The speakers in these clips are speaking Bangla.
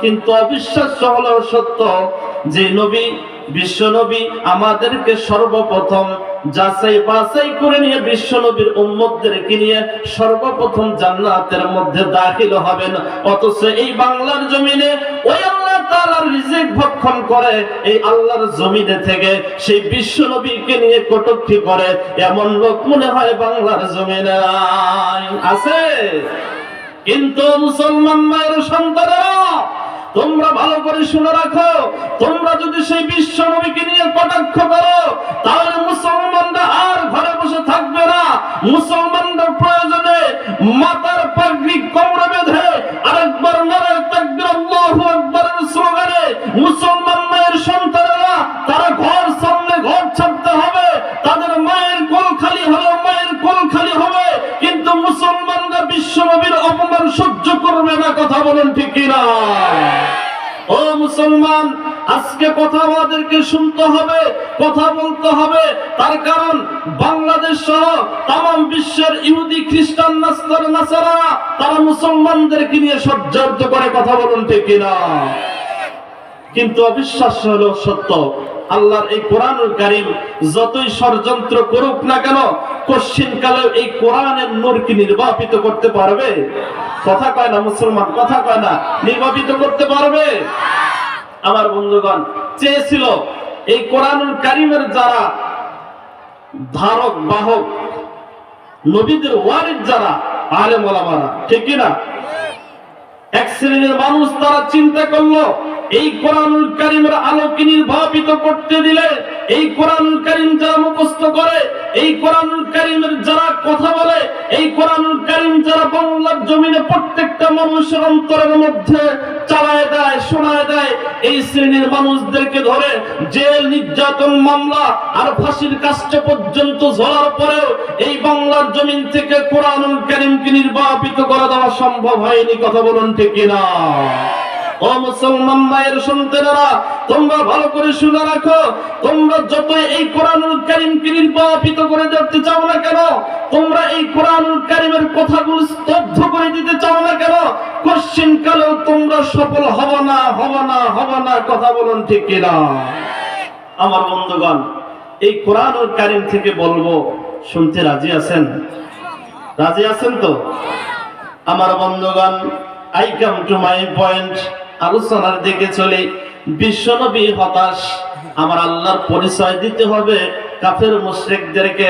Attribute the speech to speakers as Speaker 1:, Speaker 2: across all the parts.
Speaker 1: কিন্তু অবিশ্বাস্য হলেও সত্য যে নবী, বিশ্ব নবী আমাদেরকে সর্বপ্রথম যাচাই বাছাই করে নিয়ে বিশ্ব নবীর উম্মতদেরকে নিয়ে সর্বপ্রথম জান্নাতের মধ্যে দাখিল হবেন। অথচ এই বাংলার জমিনে ওই কিন্তু মুসলমান মায়ের সন্তানেরা তোমরা ভালো করে শুনে রাখো। তোমরা যদি সেই বিশ্ব নবীকে নিয়ে কটাক্ষ করো, তাহলে মুসলমানরা আর ঘরে বসে থাকবে না। মুসলমানদের প্রয়োজনে মাতার অপমান সহ্য করবে না, কথা বলেন ঠিক কিনা? ও মুসলমান, আজকে কথা আমাদেরকে শুনতে হবে, কথা বলতে হবে। তার কারণ, বাংলাদেশ সহ তাম বিশ্বের ইহুদি, খ্রিস্টান, নাস্তার, নাসারা, তারা মুসলমানদেরকে নিয়ে সজ্জার্য করে, কথা বলুন ঠিক কিনা? কিন্তু অবিশ্বাস্য হলো সত্য। আল্লাহর এই কোরআনুল কারিম যতই ষড়যন্ত্র করুক না কেন, কশ্চিন কালে এই কোরআনের নূর কি নির্বাপিত করতে পারবে। কথা কয় না মুসলমান, কথা কয় না, নির্বাপিত করতে পারবে। আমার বন্ধুগণ, চেয়েছিল এই কোরআনুল কারিমের যারা ধারক, বাহক, নবীদের ওয়ারিদ যারা, আলেম ওলামারা, ঠিক না এক শ্রেণির মানুষ তারা চিন্তা করল এই কোরআনুল কারিমের আলোকে নির্বাপিত করতে দিলে, এই কোরআনুল কারিম যারা মুখস্থ করে, এই কোরআনুল কারিমের যারা কথা বলে, এই কোরআনুল কারিম যারা বাংলার জমিনে প্রত্যেকটা মানুষের অন্তরের মধ্যে চালায় দেয়, শোনায় দেয়, এই শ্রেণির মানুষদেরকে ধরে জেল, নির্যাতন, মামলা আর ফাঁসির কাছে পর্যন্ত ঝোলার পরেও এই বাংলার জমিন থেকে কোরআনুল কারিমকে নির্বাপিত করে দেওয়া সম্ভব হয়নি। কথা বলুন ঠিক কিনা? ও মুসলমান মায়ের সন্তানেরা, তোমরা ভালো করে শুনে রাখো, তোমরা যত এই কোরআনুল কারিমকে নির্বাপিত করে দেখতে চাও না কেন, তোমরা এই কোরআনুল কারিমের কথাগুলো স্তব্ধ করে দিতে চাও না কেন কোশ্চিন কালেও তোমরা সফল হব না হব না হব না, কথা বলুন ঠিক কিনা? আমার বন্ধুগণ, এই কোরআনুল কারিম থেকে বলব, শুনতে রাজি আছেন? রাজি আছেন তো? আমার বন্ধুগণ I come to my point আলোচনার দিকে চলি। বিশ্বনবী হতাশ। আমার আল্লাহর পরিচয় দিতে হবে কাফের মুশরিকদেরকে।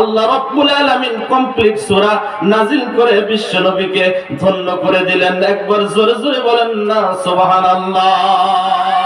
Speaker 1: আল্লাহ রাব্বুল আলামিন কমপ্লিট সূরা নাজিল করে বিশ্বনবীকে ধন্য করে দিলেন। একবার জোরে জোরে বলেন না, সুবহানাল্লাহ।